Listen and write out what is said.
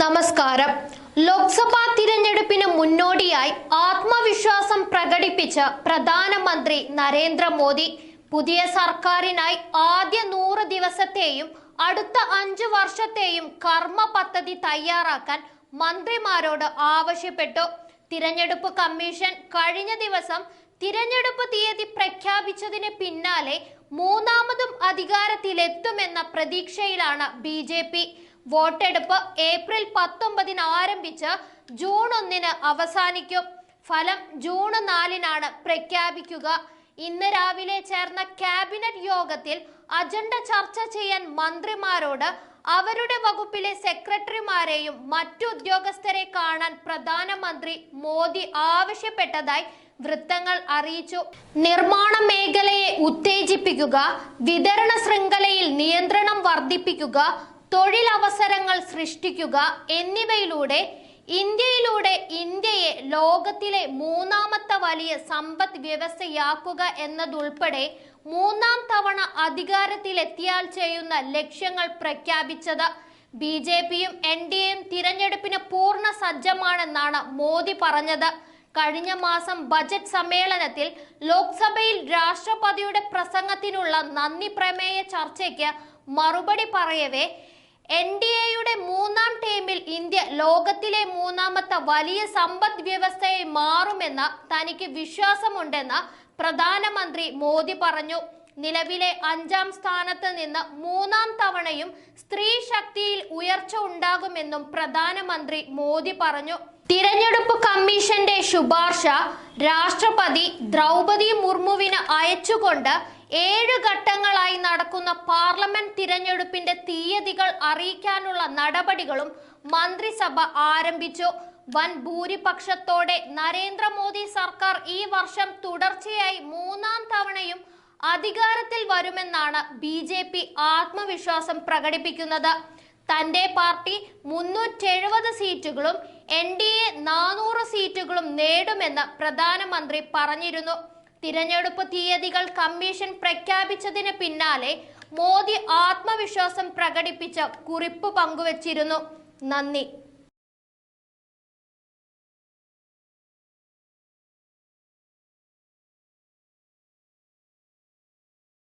നമസ്കാരം. ലോക്സഭാ തിരഞ്ഞെടുപ്പിന് മുന്നോടിയായി ആത്മവിശ്വാസം പ്രകടിപ്പിച്ച് പ്രധാനമന്ത്രി നരേന്ദ്രമോദി പുതിയ സർക്കാരിനായി ആദ്യ നൂറ് ദിവസത്തെയും അടുത്ത അഞ്ചു വർഷത്തെയും കർമ്മ പദ്ധതി തയ്യാറാക്കാൻ മന്ത്രിമാരോട് ആവശ്യപ്പെട്ടു. തിരഞ്ഞെടുപ്പ് കമ്മീഷൻ കഴിഞ്ഞ ദിവസം തിരഞ്ഞെടുപ്പ് തീയതി പ്രഖ്യാപിച്ചതിന് പിന്നാലെ മൂന്നാമതും അധികാരത്തിലെത്തുമെന്ന പ്രതീക്ഷയിലാണ് ബി വോട്ടെടുപ്പ് ഏപ്രിൽ പത്തൊമ്പതിന് ആരംഭിച്ച് ജൂൺ ഒന്നിന് അവസാനിക്കും. ഫലം ജൂൺ നാലിനാണ് പ്രഖ്യാപിക്കുക. ഇന്ന് രാവിലെ ചേർന്ന ക്യാബിനറ്റ് യോഗത്തിൽ അജണ്ട ചർച്ച ചെയ്യാൻ മന്ത്രിമാരോട് അവരുടെ വകുപ്പിലെ സെക്രട്ടറിമാരെയും മറ്റു ഉദ്യോഗസ്ഥരെ കാണാൻ പ്രധാനമന്ത്രി മോദി ആവശ്യപ്പെട്ടതായി വൃത്തങ്ങൾ അറിയിച്ചു. നിർമ്മാണ മേഖലയെ ഉത്തേജിപ്പിക്കുക വിതരണ ശൃംഖലയിൽ നിയന്ത്രണം വർദ്ധിപ്പിക്കുക തൊഴിലവസരങ്ങൾ സൃഷ്ടിക്കുക എന്നിവയിലൂടെ ഇന്ത്യയിലൂടെ ഇന്ത്യയെ ലോകത്തിലെ മൂന്നാമത്തെ വലിയ സമ്പദ് വ്യവസ്ഥയാക്കുക എന്നതുൾപ്പെടെ മൂന്നാം തവണ അധികാരത്തിലെത്തിയാൽ ചെയ്യുന്ന ലക്ഷ്യങ്ങൾ പ്രഖ്യാപിച്ചത് ബി ജെ പിയും എൻ ഡി എയും തിരഞ്ഞെടുപ്പിന് പൂർണ സജ്ജമാണെന്നാണ് മോദി പറഞ്ഞത്. കഴിഞ്ഞ മാസം ബജറ്റ് സമ്മേളനത്തിൽ ലോക്സഭയിൽ രാഷ്ട്രപതിയുടെ പ്രസംഗത്തിനുള്ള നന്ദി പ്രമേയ ചർച്ചയ്ക്ക് മറുപടി പറയവേ എൻ ഡി എയുടെ മൂന്നാം ടീമിൽ ഇന്ത്യ ലോകത്തിലെ മൂന്നാമത്തെ വലിയ സമ്പദ് വ്യവസ്ഥയെ മാറുമെന്ന തനിക്ക് വിശ്വാസമുണ്ടെന്ന് പ്രധാനമന്ത്രി മോദി പറഞ്ഞു. നിലവിലെ അഞ്ചാം സ്ഥാനത്ത് നിന്ന് മൂന്നാം തവണയും സ്ത്രീ ശക്തിയിൽ ഉയർച്ച ഉണ്ടാകുമെന്നും പ്രധാനമന്ത്രി മോദി പറഞ്ഞു. തിരഞ്ഞെടുപ്പ് കമ്മീഷന്റെ ശുപാർശ രാഷ്ട്രപതി ദ്രൗപതി മുർമുവിന് അയച്ചുകൊണ്ട് ഏഴ് ഘട്ടങ്ങളായി നടക്കുന്ന പാർലമെന്റ് തിരഞ്ഞെടുപ്പിന്റെ തീയതികൾ അറിയിക്കാനുള്ള നടപടികളും മന്ത്രിസഭ ആരംഭിച്ചു. വൻ ഭൂരിപക്ഷത്തോടെ നരേന്ദ്രമോദി സർക്കാർ ഈ വർഷം തുടർച്ചയായി മൂന്നാം തവണയും അധികാരത്തിൽ വരുമെന്നാണ് ബി ജെ പി ആത്മവിശ്വാസം പ്രകടിപ്പിക്കുന്നത്. തന്റെ പാർട്ടി മുന്നൂറ്റെഴുപത് സീറ്റുകളും എൻ ഡി എ നാനൂറ് സീറ്റുകളും നേടുമെന്ന് പ്രധാനമന്ത്രി പറഞ്ഞിരുന്നു. തിരഞ്ഞെടുപ്പ് തീയതികൾ കമ്മീഷൻ പ്രഖ്യാപിച്ചതിന് പിന്നാലെ മോദി ആത്മവിശ്വാസം പ്രകടിപ്പിച്ച കുറിപ്പ് പങ്കുവച്ചിരുന്നു. നന്ദി.